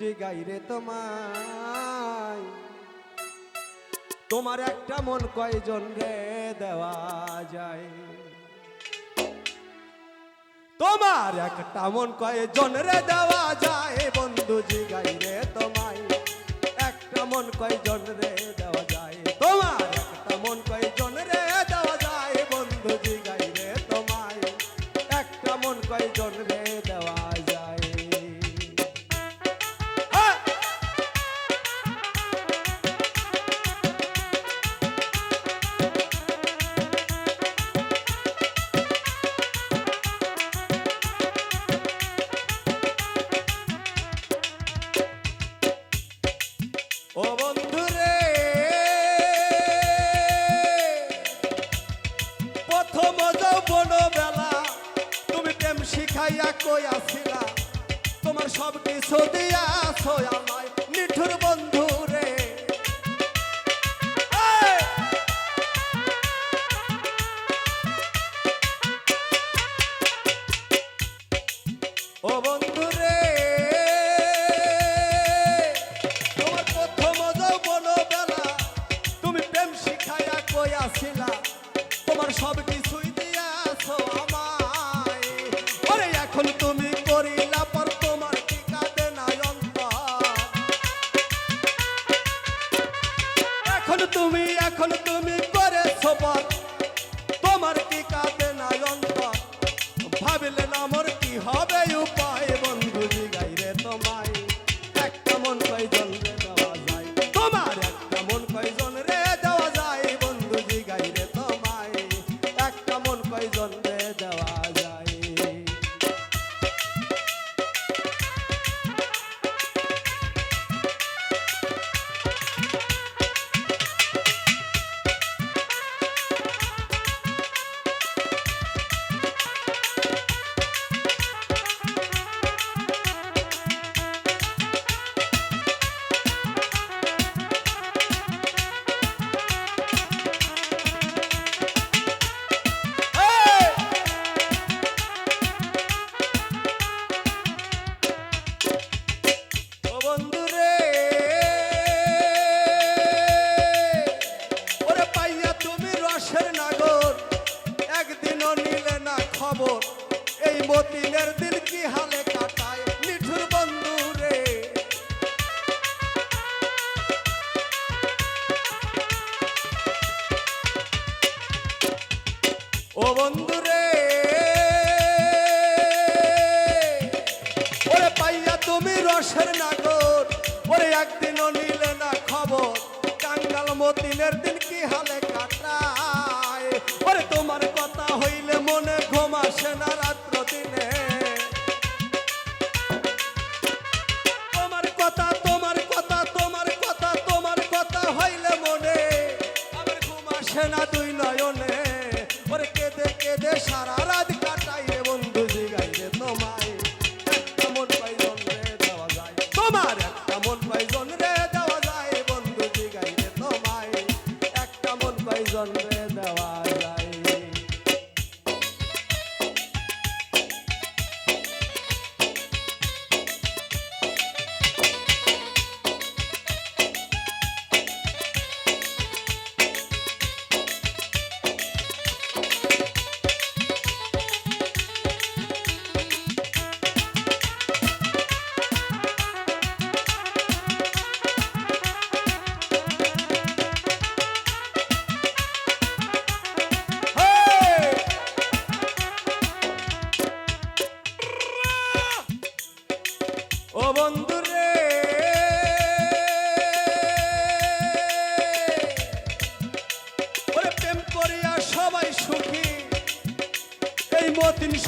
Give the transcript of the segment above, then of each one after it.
গাইরে তোমায়। তোমার একটা মন কয়জন রে দেওয়া যায়? তোমার একটা মন কয়জন রে দেওয়া শিখাইয়া কই তোমার সব কিছু দিয়াছো আমায়, নিঠুর বন্ধু রে! ও বন্ধু রে, তোমার প্রথম যৌবন বেলা তুমি প্রেম শিখাইয়া কই আসিলা তোমার সব কিছুই তুমি তুমি রসের নাগর। ওরে একদিনও নিলে না খবর। কাঙ্গাল মতিনের দিন কি হালে কাটায়? ওরে তোমার কথা হইলে মনে ঘুম আসে না রাত্র দিনে। তোমার কথা তোমার কথা তোমার কথা তোমার কথা হইলে মনে আমার ঘুম আসে না দুই নয়নে। ওরে কেঁদে কেঁদে সারা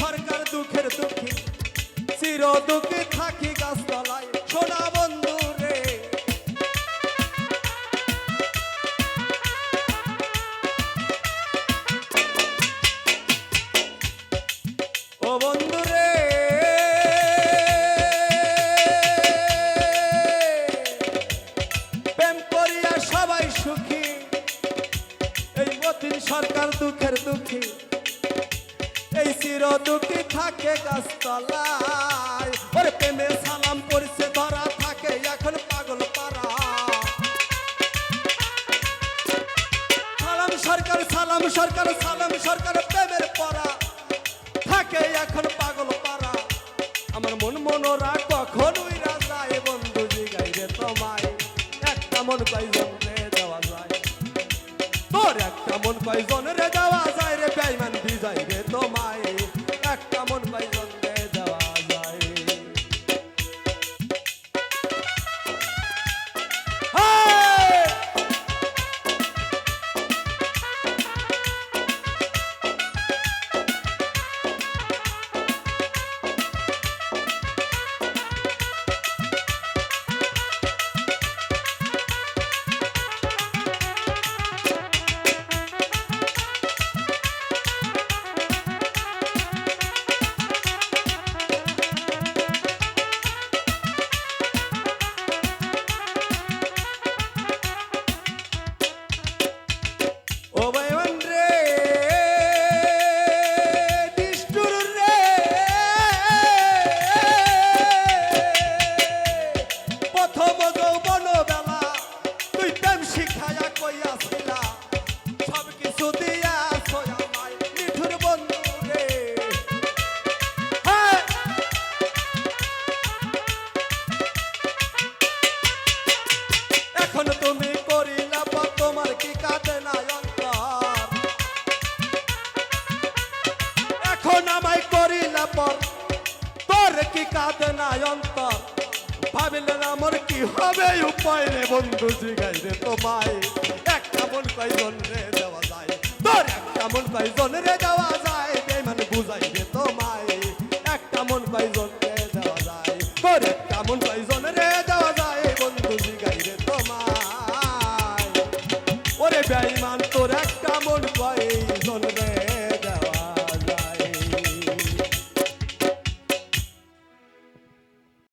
সরকার দুঃখের দুঃখী। চির দুঃখী থাকি গাছতলায়, সোনা বন্ধু রে। ও বন্ধু রে। প্রেম করিয়া সবাই সুখী। এই মতিন সরকার দুঃখের দুঃখী। মেয়ের দুটি থাকে গাছতলায়। ওর প্রেমে সালাম পড়ছে, ধরা থাকে এখন পাগল পাড়া। সালাম সরকার সালাম সরকার সালাম সরকার, প্রেমের পড়া। থাকে এখন পাগল পাড়া। আমার মন মনোরা কখন উইরা যায়, বন্ধু জিগাইবে তোমায়। একটা মন পাইজনে দেওয়া যায়? তোর একটা মন পাইজনে দেওয়া যায় রে, বেইমান বিজয় রে তোমায়। পর তোমার কি কাটে না অন্তর? এখন আমায় তোর কি কাটে না অন্তর? ভাবিলেন আমার কি হবে উপায় রে বন্ধু জিগাই রে তোমায়। একটা মন কয়জন রে দেওয়া যায়। তোর একটা মন কয়জন রে দেওয়া যায়? বেমান বুঝাইবে তোমায়। একটা মন কয়জন